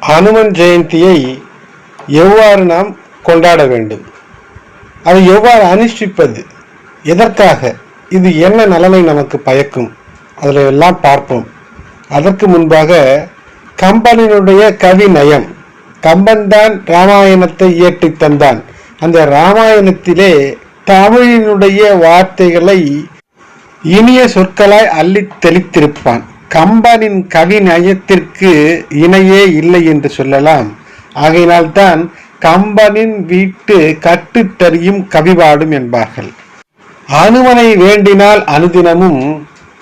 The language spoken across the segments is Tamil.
அனுமன் ஜெயந்தியை எவ்வாறு நாம் கொண்டாட வேண்டும்? அதை எவ்வாறு அனுஷ்டிப்பது? எதற்காக? இது என்ன நலனை நமக்கு பயக்கும்? அதில் எல்லாம் பார்ப்போம். அதற்கு முன்பாக கம்பனினுடைய கவி நயம் கம்பன் தான் ராமாயணத்தை இயற்றி தந்தான். அந்த ராமாயணத்திலே தமிழினுடைய வார்த்தைகளை இனிய சொற்களாய் அள்ளித் தெளித்திருப்பான். கம்பனின் கவி நயத்திற்கு இணையே இல்லை என்று சொல்லலாம். ஆகையினால்தான் கம்பனின் வீட்டு கட்டுத்தறியும் கவிபாடும் என்பார்கள். அனுமனை வேண்டினால் அனுதினமும்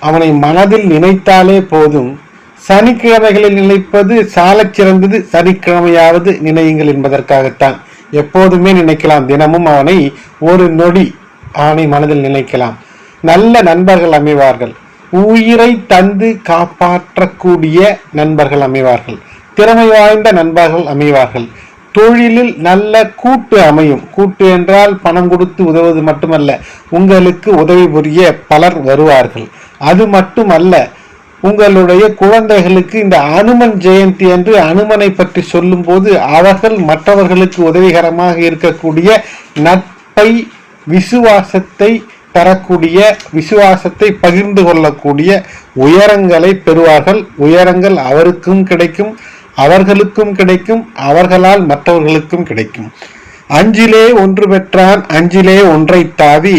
அவனை மனதில் நினைத்தாலே போதும். சனிக்கிழமைகளில் நினைப்பது சாலச் சிறந்தது சனிக்கிழமையாவது நினையுங்கள் என்பதற்காகத்தான். எப்போதுமே நினைக்கலாம் தினமும் அவனை ஒரு நொடி அவனை மனதில் நினைக்கலாம். நல்ல நண்பர்கள் அமைவார்கள். உயிரை தந்து காப்பாற்றக்கூடிய நண்பர்கள் அமைவார்கள். திறமை வாய்ந்த நண்பர்கள் அமைவார்கள். தொழிலில் நல்ல கூட்டு அமையும். கூட்டு என்றால் பணம் கொடுத்து உதவுவது மட்டுமல்ல உங்களுக்கு உதவி புரிய பலர் வருவார்கள். அது மட்டுமல்ல உங்களுடைய குழந்தைகளுக்கு இந்த அனுமன் ஜெயந்தி என்று அனுமனை பற்றி சொல்லும்போது அவர்கள் மற்றவர்களுக்கு உதவிகரமாக இருக்கக்கூடிய நட்பை விசுவாசத்தை தரக்கூடிய விசுவாசத்தை பகிர்ந்து கொள்ளக்கூடிய உயரங்களை பெறுவார்கள். உயரங்கள் அவருக்கும் கிடைக்கும் அவர்களுக்கும் கிடைக்கும் அவர்களால் மற்றவர்களுக்கும் கிடைக்கும். அஞ்சிலே ஒன்று பெற்றான் அஞ்சிலே ஒன்றை தாவி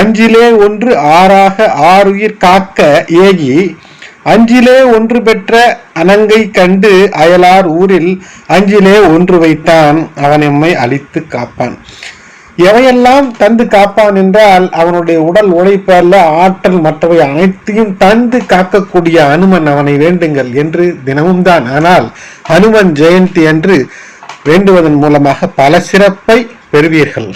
அஞ்சிலே ஒன்று ஆறாக ஆறுயிர் காக்க ஏகி அஞ்சிலே ஒன்று பெற்ற அனங்கை கண்டு அயலார் ஊரில் அஞ்சிலே ஒன்று வைத்தான் அவன் எம்மை அழித்து காப்பான். எவையெல்லாம் தந்து காப்பான் என்றால் அவனுடைய உடல் உழைப்பல்ல ஆற்றல் மற்றவை அனைத்தையும் தந்து காக்கக்கூடிய அனுமன் அவனை வேண்டுங்கள் என்று தினமும் தான். ஆனால் அனுமன் ஜெயந்தி என்று வேண்டுவதன் மூலமாக பல சிறப்பை பெறுவீர்கள்.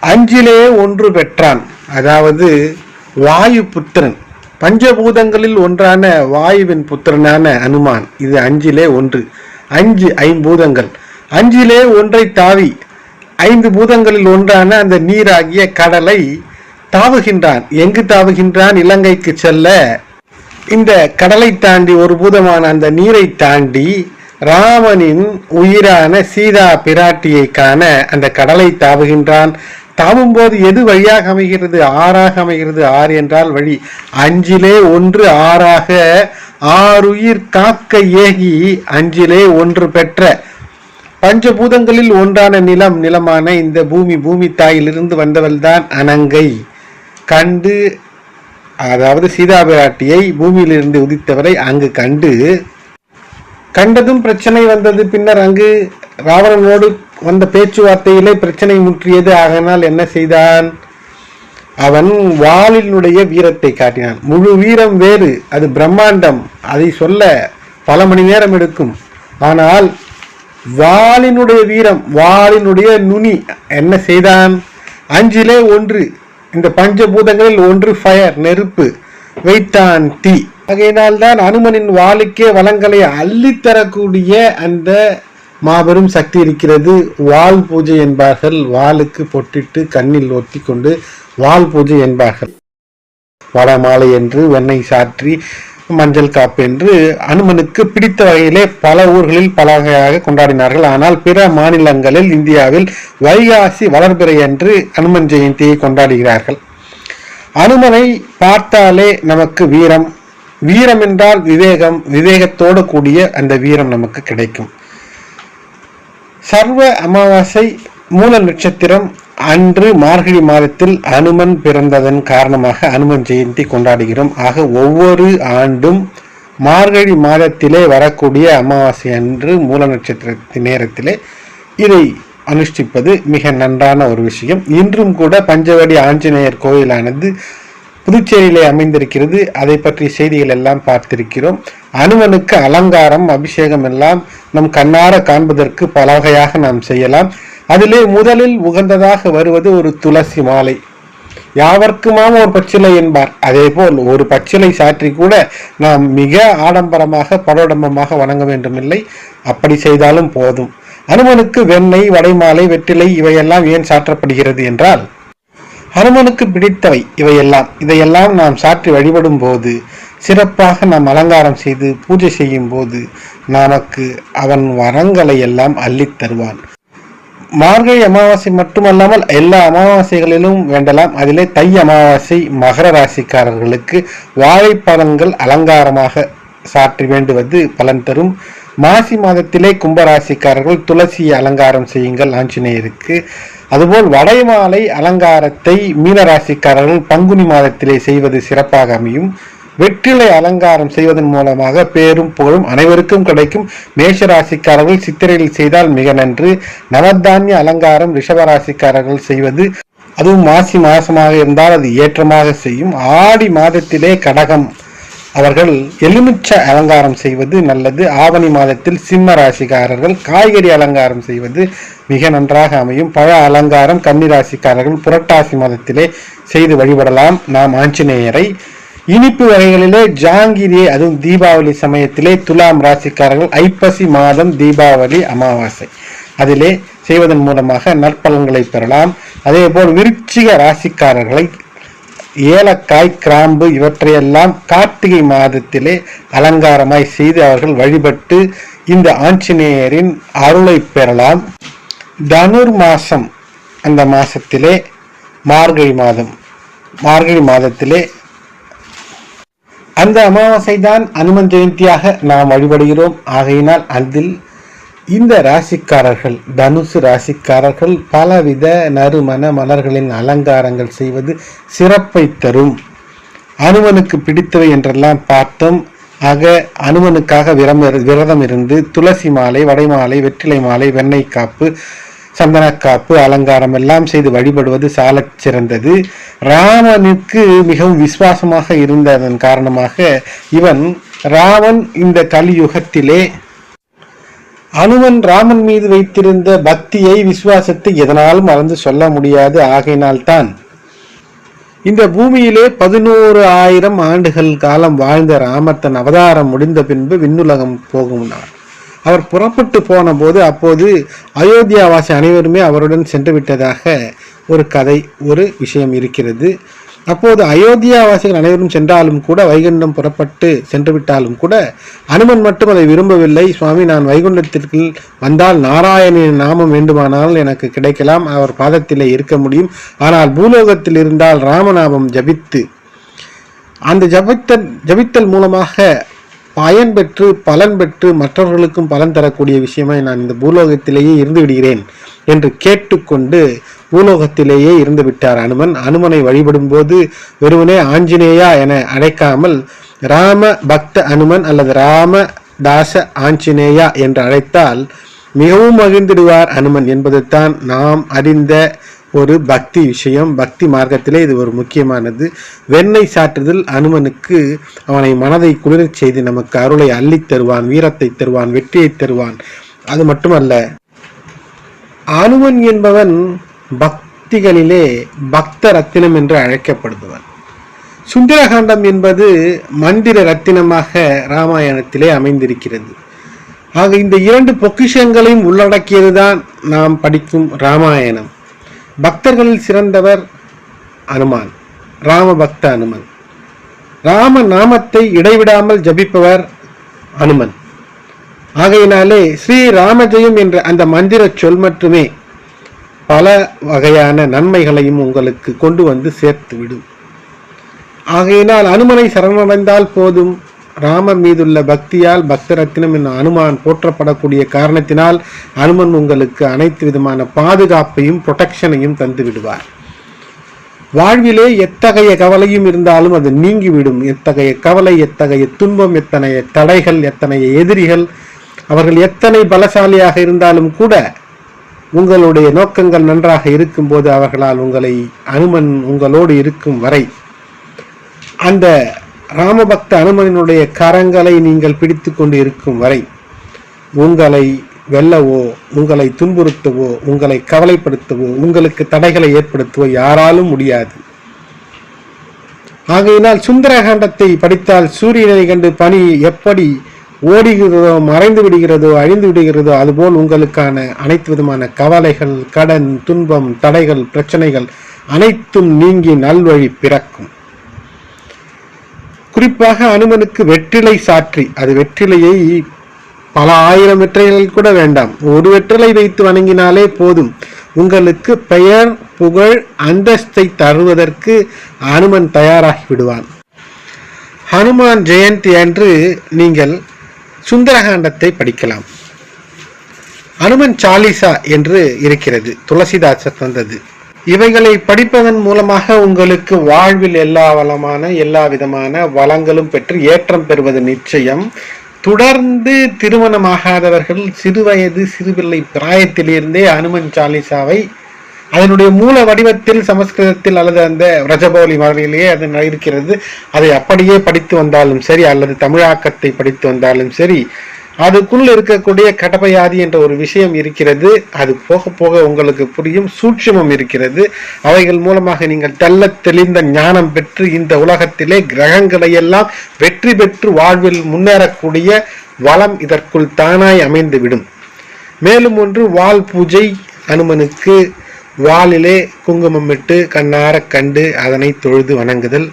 அஞ்சிலே ஒன்று பெற்றான். அதாவது வாயு புத்திரன். பஞ்சபூதங்களில் ஒன்றான வாயுவின் புத்திரனான அனுமான். இது அஞ்சிலே ஒன்று. அஞ்சு ஐம்பூதங்கள். அஞ்சிலே ஒன்றை தாவி ஐந்து பூதங்களில் ஒன்றான அந்த நீராகிய கடலை தாவுகின்றான். எங்கு தாவுகின்றான்? இலங்கைக்கு செல்ல. இந்த கடலை தாண்டி ஒரு பூதமான அந்த நீரை தாண்டி ராமனின் உயிரான சீதா பிராட்டியை காண அந்த கடலை தாவுகின்றான். தாவும் போது எது வழியாக அமைகிறது? ஆறாக அமைகிறது. ஆறு என்றால் வழி. அஞ்சிலே ஒன்று ஆறாக ஆறுயிர் காக்க ஏகி அஞ்சிலே ஒன்று பெற்ற பஞ்சபூதங்களில் ஒன்றான நிலம் நிலமான இந்த பூமி பூமி தாயிலிருந்து வந்தவள்தான் அனங்கை. கண்டு அதாவது சீதாபிராட்டியை பூமியிலிருந்து உதித்தவரை அங்கு கண்டு கண்டதும் பிரச்சனை வந்தது. பின்னர் அங்கு ராவணனோடு வந்த பேச்சுவார்த்தையிலே பிரச்சனை முற்றியது. ஆகனால் என்ன செய்தான்? அவன் வாளினுடைய வீரத்தை காட்டினான். முழு வீரம் வேறு. அது பிரம்மாண்டம். அதை சொல்ல பல மணி நேரம் எடுக்கும். ஆனால் வாளினுடைய வீரம் வாளினுடைய நுனி. என்ன செய்தான்? அஞ்சிலே ஒன்று இந்த பஞ்சபூதங்களில் ஒன்று ஃபயர் நெருப்பு. வைத்தான் தீ. ஆகையினால் தான் அனுமனின் வாளுக்கே வளங்களை அள்ளித்தரக்கூடிய அந்த மாபெரும் சக்தி இருக்கிறது. வாள் பூஜை என்பார்கள் வாளுக்கு பொட்டிட்டு கண்ணில் ஒத்தி கொண்டு வால் பூஜை என்பார்கள். வடமாலை என்று வெண்ணெய் சாற்றி மஞ்சள் காப்பு என்று அனுமனுக்கு பிடித்த வகையிலே பல ஊர்களில் பல வகையாக கொண்டாடினார்கள். ஆனால் பிற மாநிலங்களில் இந்தியாவில் வைகாசி வளர்பிறை என்று அனுமன் ஜெயந்தியை கொண்டாடுகிறார்கள். அனுமனை பார்த்தாலே நமக்கு வீரம். வீரம் என்றால் விவேகம் விவேகத்தோடு கூடிய அந்த வீரம் நமக்கு கிடைக்கும். சர்வ அமாவாசை மூல நட்சத்திரம் அன்று மார்கழி மாதத்தில் அனுமன் பிறந்ததன் காரணமாக அனுமன் ஜெயந்தி கொண்டாடுகிறோம். ஆக ஒவ்வொரு ஆண்டும் மார்கழி மாதத்திலே வரக்கூடிய அமாவாசை அன்று மூல நட்சத்திரத்தின் நேரத்திலே இதை அனுஷ்டிப்பது மிக நன்றான ஒரு விஷயம். இன்றும் கூட பஞ்சவடி ஆஞ்சநேயர் கோயிலானது புதுச்சேரியிலே அமைந்திருக்கிறது. அதை பற்றிய செய்திகள் எல்லாம் பார்த்திருக்கிறோம். அனுமனுக்கு அலங்காரம் அபிஷேகம் எல்லாம் நம் கண்ணார காண்பதற்கு பல வகையாக நாம் செய்யலாம். அதிலே முதலில் உகந்ததாக வருவது ஒரு துளசி மாலை. யாவர்க்குமாம் ஒரு பச்சிலை என்பார். அதே போல் ஒரு பச்சிலை சாற்றி கூட நாம் மிக ஆடம்பரமாக படோடம்பமாக வணங்க வேண்டுமில்லை. அப்படி செய்தாலும் போதும். அனுமனுக்கு வெண்ணெய் வடைமாலை வெற்றிலை இவையெல்லாம் ஏன் சாற்றப்படுகிறது என்றால் அனுமனுக்கு பிடித்தவை இவையெல்லாம். இதையெல்லாம் நாம் சாற்றி வழிபடும் போது சிறப்பாக நாம் அலங்காரம் செய்து பூஜை செய்யும் போது நமக்கு அவன் வரங்களை எல்லாம் அள்ளித் தருவான். மார்கழி அமாவாசை மட்டுமல்லாமல் எல்லா அமாவாசைகளிலும் வேண்டலாம். அதிலே தை அமாவாசை மகர ராசிக்காரர்களுக்கு வாழைப்பழங்கள் அலங்காரமாக சாற்றி வேண்டுவது பலன் தரும். மாசி மாதத்திலே கும்பராசிக்காரர்கள் துளசி அலங்காரம் செய்யுங்கள் ஆஞ்சநேயருக்கு. அதுபோல் வடைமாலை அலங்காரத்தை மீனராசிக்காரர்கள் பங்குனி மாதத்திலே செய்வது சிறப்பாக அமையும். வெற்றிலை அலங்காரம் செய்வதன் மூலமாக பேரும் புகழும் அனைவருக்கும் கிடைக்கும். மேஷராசிக்காரர்கள் சித்திரையில் செய்தால் மிக நன்று. நவதானிய அலங்காரம் ரிஷபராசிக்காரர்கள் செய்வது அதுவும் மாசி மாசமாக இருந்தால் அது ஏற்றமாக செய்யும். ஆடி மாதத்திலே கடகம். அவர்கள் எலுமிச்ச அலங்காரம் செய்வது நல்லது. ஆவணி மாதத்தில் சிம்ம ராசிக்காரர்கள் காய்கறி அலங்காரம் செய்வது மிக நன்றாக அமையும். பழ அலங்காரம் கன்னி ராசிக்காரர்கள் புரட்டாசி மாதத்திலே செய்து வழிபடலாம். நாம் ஆஞ்சநேயரை இனிப்பு வகைகளிலே ஜாங்கிரியை அதுவும் தீபாவளி சமயத்திலே துலாம் ராசிக்காரர்கள் ஐப்பசி மாதம் தீபாவளி அமாவாசை. அதிலே செய்வதன் மூலமாக நற்பலன்களை பெறலாம். அதே போல் விருச்சிக ராசிக்காரர்களை ஏலக்காய் கிராம்பு இவற்றையெல்லாம் கார்த்திகை மாதத்திலே அலங்காரமாய் செய்து அவர்கள் வழிபட்டு இந்த ஆஞ்சநேயரின் அருளை பெறலாம். தனுர் மாசம் அந்த மாசத்திலே மார்கழி மாதம் மார்கழி மாதத்திலே அந்த அமாவாசை தான் அனுமன் ஜெயந்தியாக நாம் வழிபடுகிறோம். ஆகையினால் அதில் இந்த ராசிக்காரர்கள் தனுசு ராசிக்காரர்கள் பலவித நறுமண மலர்களின் அலங்காரங்கள் செய்வது சிறப்பை தரும். அனுமனுக்கு பிடித்தவை என்றெல்லாம் பார்த்தோம். ஆக அனுமனுக்காக விரம் விரதம் இருந்து துளசி மாலை வடைமாலை வெற்றிலை மாலை வெண்ணெய் காப்பு சந்தனக்காப்பு அலங்காரம் எல்லாம் செய்து வழிபடுவது சாலச் சிறந்தது. ராமனுக்கு மிகவும் விசுவாசமாக இருந்ததன் காரணமாக இவன் ராமன் இந்த கலியுகத்திலே அனுமன் ராமன் மீது வைத்திருந்த பக்தியை விசுவாசத்தை எதனாலும் மறந்து சொல்ல முடியாது. ஆகையினால்தான் இந்த பூமியிலே பதினோரு ஆயிரம் ஆண்டுகள் காலம் வாழ்ந்த ராமர் தன் அவதாரம் முடிந்த பின்பு விண்ணுலகம் போகும்னார் அவர் புறப்பட்டு போன போது அப்போது அயோத்தியாவாசி அனைவருமே அவருடன் சென்று விட்டதாக ஒரு கதை ஒரு விஷயம் இருக்கிறது. அப்போது அயோத்தியாவாசிகள் அனைவரும் சென்றாலும் கூட வைகுண்டம் புறப்பட்டு சென்று விட்டாலும் கூட அனுமன் மட்டும் அதை விரும்பவில்லை. சுவாமி நான் வைகுண்டத்திற்கு வந்தால் நாராயணின் நாமம் வேண்டுமானால் எனக்கு கிடைக்கலாம். அவர் பாதத்திலே இருக்க முடியும். ஆனால் பூலோகத்தில் இருந்தால் ராமநாமம் ஜபித்து அந்த ஜபித்தல் ஜபித்தல் மூலமாக பயன் பெற்று பலன் பெற்று மற்றவர்களுக்கும் பலன் தரக்கூடிய விஷயமாய் நான் இந்த பூலோகத்திலேயே இருந்து விடுகிறேன் என்று கேட்டுக்கொண்டு பூலோகத்திலேயே இருந்து விட்டார் அனுமன். அனுமனை வழிபடும் போது வெறுவனே ஆஞ்சநேயா என அழைக்காமல் ராம பக்த அனுமன் அல்லது ராம தாச ஆஞ்சநேயா என்று அழைத்தால் மிகவும் மகிழ்ந்திடுவார் அனுமன் என்பதுதான் நாம் அறிந்த ஒரு பக்தி விஷயம் பக்தி மார்க்கத்திலே இது ஒரு முக்கியமானது. வெண்ணெய் சாற்றுதல் அனுமனுக்கு அவனை மனதை குளிரச் செய்து நமக்கு அருளை அள்ளித் தருவான் வீரத்தை தருவான் வெற்றியை தருவான். அது மட்டுமல்ல அனுமன் என்பவன் பக்திகளிலே பக்த ரத்தினம் என்று அழைக்கப்படுபவன். சுந்தரகாண்டம் என்பது மந்திர ரத்தினமாக ராமாயணத்திலே அமைந்திருக்கிறது. ஆக இந்த இரண்டு பொக்கிஷங்களையும் உள்ளடக்கியதுதான் நாம் படிக்கும் ராமாயணம். பக்தர்களில் சிறந்தவர் அனுமான் ராம பக்த அனுமன். ராம நாமத்தை இடைவிடாமல் ஜபிப்பவர் அனுமன். ஆகையினாலே ஸ்ரீ ராமஜெயம் என்ற அந்த மந்திர சொல் மட்டுமே பல வகையான நன்மைகளையும் உங்களுக்கு கொண்டு வந்து சேர்த்து விடும் ஆகையினால் அனுமனை சரணடைந்தால் போதும். ராமர் மீதுள்ள பக்தியால் பக்தரத்தினம் என் அனுமான் போற்றப்படக்கூடிய காரணத்தினால் அனுமன் உங்களுக்கு அனைத்து விதமான பாதுகாப்பையும் புரொடெக்ஷனையும் தந்து விடுவார். வாழ்விலே எத்தகைய கவலையும் இருந்தாலும் அது நீங்கிவிடும். எத்தகைய கவலை எத்தகைய துன்பம் எத்தனைய தடைகள் எத்தனைய எதிரிகள் அவர்கள் எத்தனை பலசாலியாக இருந்தாலும் கூட உங்களுடைய நோக்கங்கள் நன்றாக இருக்கும்போது அவர்களால் உங்களை அனுமன் உங்களோடு இருக்கும் வரை அந்த ராமபக்த அனுமனினுடைய கரங்களை நீங்கள் பிடித்து கொண்டு இருக்கும் வரை உங்களை வெல்லவோ உங்களை துன்புறுத்தவோ உங்களை கவலைப்படுத்தவோ உங்களுக்கு தடைகளை ஏற்படுத்தவோ யாராலும் முடியாது. ஆகையினால் சுந்தரகாண்டத்தை படித்தால் சூரியனை கண்டு பனி எப்படி ஓடுகிறதோ மறைந்து விடுகிறதோ அழிந்து விடுகிறதோ அதுபோல் உங்களுக்கான அனைத்து விதமான கவலைகள் கடன் துன்பம் தடைகள் பிரச்சனைகள் அனைத்தும் நீங்கி நல்வழி பிறக்கும். குறிப்பாக அனுமனுக்கு வெற்றிலை சாற்றி. அது வெற்றிலையை பல ஆயிரம் வெற்றிலைகள் கூட வேண்டாம். ஒரு வெற்றிலை வைத்து வணங்கினாலே போதும். உங்களுக்கு பெயர் புகழ் அந்தஸ்தை தருவதற்கு அனுமன் தயாராகி விடுவான். ஹனுமான் ஜெயந்தி அன்று நீங்கள் சுந்தரகாண்டத்தை படிக்கலாம். அனுமன் சாலிசா என்று இருக்கிறது துளசிதாசர் தந்தது. இவைகளை படிப்பதன் மூலமாக உங்களுக்கு வாழ்வில் எல்லா வளமான எல்லா விதமான வளங்களும் பெற்று ஏற்றம் பெறுவது நிச்சயம். தொடர்ந்து திருமணமாகாதவர்கள் சிறுவயது சிறுபிள்ளை பிராயத்திலிருந்தே அனுமன் சாலிசாவை அதனுடைய மூல வடிவத்தில் சமஸ்கிருதத்தில் அல்லது அந்த ரஜபௌலி மாதிரியிலேயே அது இருக்கிறது. அதை அப்படியே படித்து வந்தாலும் சரி அல்லது தமிழாக்கத்தை படித்து வந்தாலும் சரி அதுக்குள் இருக்கக்கூடிய கடப்பையாதி என்ற ஒரு விஷயம் இருக்கிறது. அது போக போக உங்களுக்கு புரியும் சூட்சமம் இருக்கிறது. அவைகள் மூலமாக நீங்கள் தெல்ல தெளிந்த ஞானம் பெற்று இந்த உலகத்திலே கிரகங்களை எல்லாம் வெற்றி பெற்று வாழ்வில் முன்னேறக்கூடிய வளம் இதற்குள் தானாய் அமைந்துவிடும். மேலும் ஒன்று வால் பூஜை அனுமனுக்கு வாலிலே குங்குமம் இட்டு கண்ணார கண்டு அதனை தொழுது வணங்குதல்.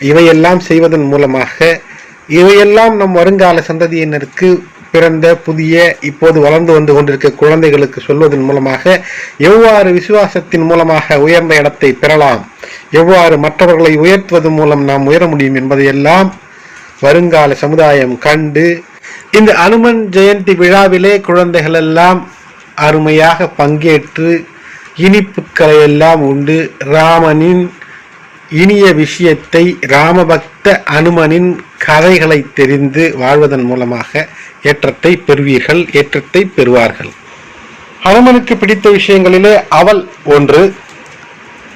இவையெல்லாம் செய்வதன் மூலமாக இவையெல்லாம் நம் வருங்கால சந்ததியினருக்கு பிறந்த புதிய இப்போது வளர்ந்து வந்து கொண்டிருக்க குழந்தைகளுக்கு சொல்வதன் மூலமாக எவ்வாறு விசுவாசத்தின் மூலமாக உயர்ந்த இடத்தை பெறலாம் எவ்வாறு மற்றவர்களை உயர்த்துவதன் மூலம் நாம் உயர முடியும் என்பதையெல்லாம் வருங்கால சமுதாயம் கண்டு இந்த அனுமன் ஜெயந்தி விழாவிலே குழந்தைகள் எல்லாம் அருமையாக பங்கேற்று இனிப்புக்களை எல்லாம் உண்டு. ராமனின் இனிய விஷயத்தை ராமபக்த அனுமனின் கதைகளை தெரிந்து வாழ்வதன் மூலமாக ஏற்றத்தை பெறுவீர்கள் ஏற்றத்தை பெறுவார்கள். அனுமனுக்கு பிடித்த விஷயங்களிலே அவள் ஒன்று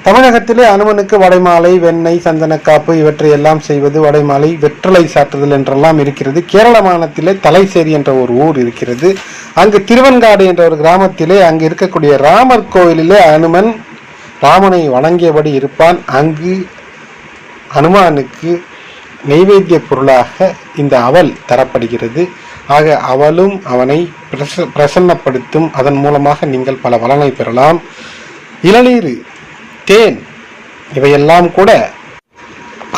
தமிழகத்திலே அனுமனுக்கு வடைமாலை வெண்ணெய் சந்தனக்காப்பு இவற்றை எல்லாம் செய்வது வடைமாலை வெற்றலை சாற்றுதல் என்றெல்லாம் இருக்கிறது. கேரள மாநிலத்திலே தலைசேரி என்ற ஒரு ஊர் இருக்கிறது. அங்கு திருவன்காடு என்ற ஒரு கிராமத்திலே அங்கு இருக்கக்கூடிய ராமர் கோயிலிலே அனுமன் ராமனை வணங்கியபடி இருப்பான். அங்கு அனுமானுக்கு நெய்வேத்திய பொருளாக இந்த அவல் தரப்படுகிறது. ஆக அவளும் அவனை பிரச பிரசன்னப்படுத்தும். அதன் மூலமாக நீங்கள் பல வளனை பெறலாம். இளநீர் தேன் இவையெல்லாம் கூட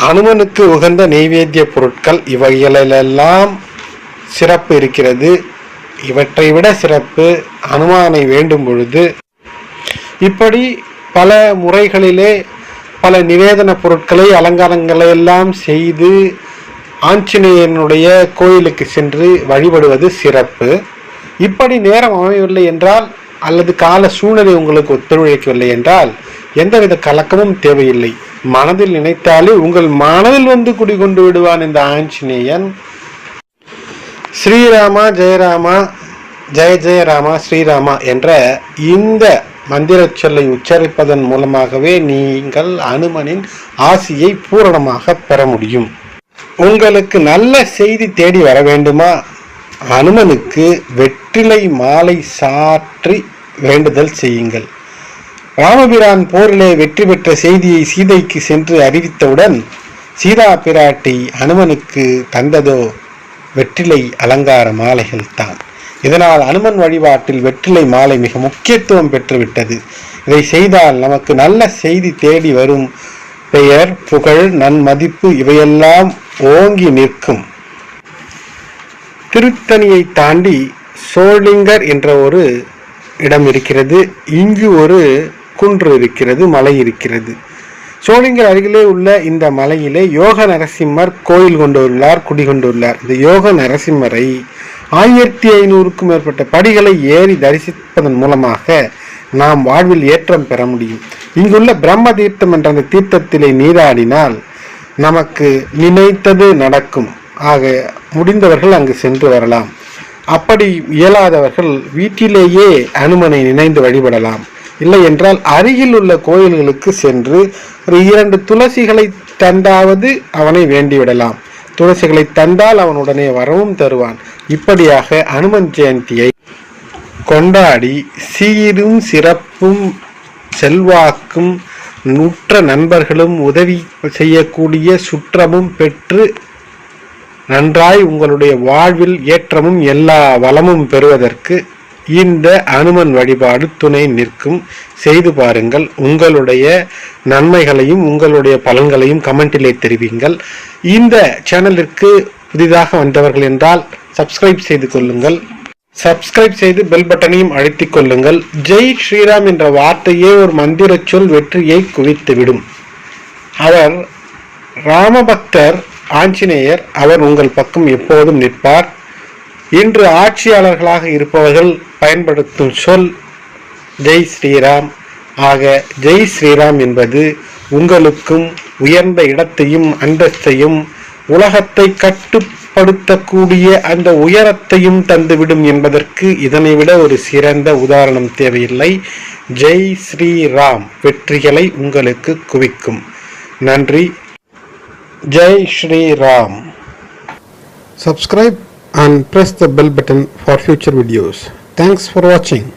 அனுமனுக்கு உகந்த நெய்வேத்திய பொருட்கள். இவைகளிலெல்லாம் சிறப்பு இருக்கிறது. இவற்றை விட சிறப்பு அனுமானை வேண்டும் பொழுது இப்படி பல முறைகளிலே பல நிவேதன பொருட்களை அலங்காரங்களை எல்லாம் செய்து ஆஞ்சநேயனுடைய கோயிலுக்கு சென்று வழிபடுவது சிறப்பு. இப்படி நேரம் அமையவில்லை என்றால் அல்லது கால சூழ்நிலை உங்களுக்கு ஒத்துழைக்கவில்லை என்றால் எந்தவித கலக்கமும் தேவையில்லை. மனதில் நினைத்தாலே உங்கள் மனதில் வந்து குடிகொண்டு விடுவான் இந்த ஆஞ்சநேயன். ஸ்ரீராமா ஜெயராமா ஜெய ஜெயராமா ஸ்ரீராமா என்ற இந்த மந்திரச் சொல்லை உச்சரிப்பதன் மூலமாகவே நீங்கள் அனுமனின் ஆசியை பூரணமாக பெற முடியும். உங்களுக்கு நல்ல செய்தி தேடி வர வேண்டுமா? அனுமனுக்கு வெற்றிலை மாலை சாற்றி வேண்டுதல் செய்யுங்கள். ராமபிரான் போரிலே வெற்றி பெற்ற செய்தியை சீதைக்கு சென்று அறிவித்தவுடன் சீதா பிராட்டி அனுமனுக்கு தந்ததோ வெற்றிலை அலங்கார மாலைகள் தான். இதனால் அனுமன் வழிபாட்டில் வெற்றிலை மாலை மிக முக்கியத்துவம் பெற்றுவிட்டது. இதை செய்தால் நமக்கு நல்ல செய்தி தேடி வரும். பெயர் புகழ் நன்மதிப்பு இவையெல்லாம் ஓங்கி நிற்கும். திருத்தணியை தாண்டி சோழிங்கர் என்ற ஒரு இடம் இருக்கிறது. இங்கு ஒரு குன்று இருக்கிறது மலை இருக்கிறது. சோளிங்கர் அருகிலே உள்ள இந்த மலையிலே யோக நரசிம்மர் கோயில் கொண்டுள்ளார் குடிகொண்டுள்ளார் இந்த யோக நரசிம்மரை ஆயிரத்தி ஐநூறுக்கும் மேற்பட்ட படிகளை ஏறி தரிசிப்பதன் மூலமாக நாம் வாழ்வில் ஏற்றம் பெற முடியும். இங்குள்ள பிரம்ம தீர்த்தம் என்ற அந்த தீர்த்தத்திலே நீராடினால் நமக்கு நினைத்தது நடக்கும். ஆக முடிந்தவர்கள் அங்கு சென்று வரலாம். அப்படி இயலாதவர்கள் வீட்டிலேயே அனுமனை நினைந்து வழிபடலாம். இல்லை என்றால் அருகில் உள்ள கோயில்களுக்கு சென்று ஒரு இரண்டு துளசிகளை தந்தாவது அவனை வேண்டிவிடலாம். துளசிகளை தந்தால் அவன் உடனே வரவும் தருவான். இப்படியாக அனுமன் ஜெயந்தியை கொண்டாடி சீரும் சிறப்பும் செல்வாக்கும் நுற்ற நண்பர்களும் உதவி செய்யக்கூடிய சுற்றமும் பெற்று நன்றாய் உங்களுடைய வாழ்வில் ஏற்றமும் எல்லா வளமும் பெறுவதற்கு இந்த அனுமன் வழிபாடு துணை நிற்கும். செய்து பாருங்கள். உங்களுடைய நன்மைகளையும் உங்களுடைய பலன்களையும் கமெண்டிலே தெரிவிங்கள். இந்த சேனலிற்கு புதிதாக வந்தவர்கள் என்றால் சப்ஸ்கிரைப் செய்து கொள்ளுங்கள். சப்ஸ்கிரைப் செய்து பெல் பட்டனையும் அழுத்திக் கொள்ளுங்கள். ஜெய் ஸ்ரீராம் என்ற வார்த்தையே ஒரு மந்திரச் சொல் வெற்றியை குவித்துவிடும். அவர் ராமபக்தர் ஆஞ்சநேயர் அவர் உங்கள் பக்கம் எப்போதும் நிற்பார். இன்று ஆட்சியாளர்களாக இருப்பவர்கள் பயன்படுத்தும் சொல் ஜெய் ஸ்ரீராம். ஆக ஜெய் ஸ்ரீராம் என்பது உங்களுக்கும் உயர்ந்த இடத்தையும் அந்தஸ்தையும் உலகத்தை கட்டுப்படுத்தக்கூடிய அந்த உயரத்தையும் தந்துவிடும் என்பதற்கு இதனை விட ஒரு சிறந்த உதாரணம் தேவையில்லை. ஜெய் ஸ்ரீராம் வெற்றிகளை உங்களுக்கு குவிக்கும். நன்றி. Jai Sriram. Subscribe and press the bell button for future videos thanks for வாட்சிங்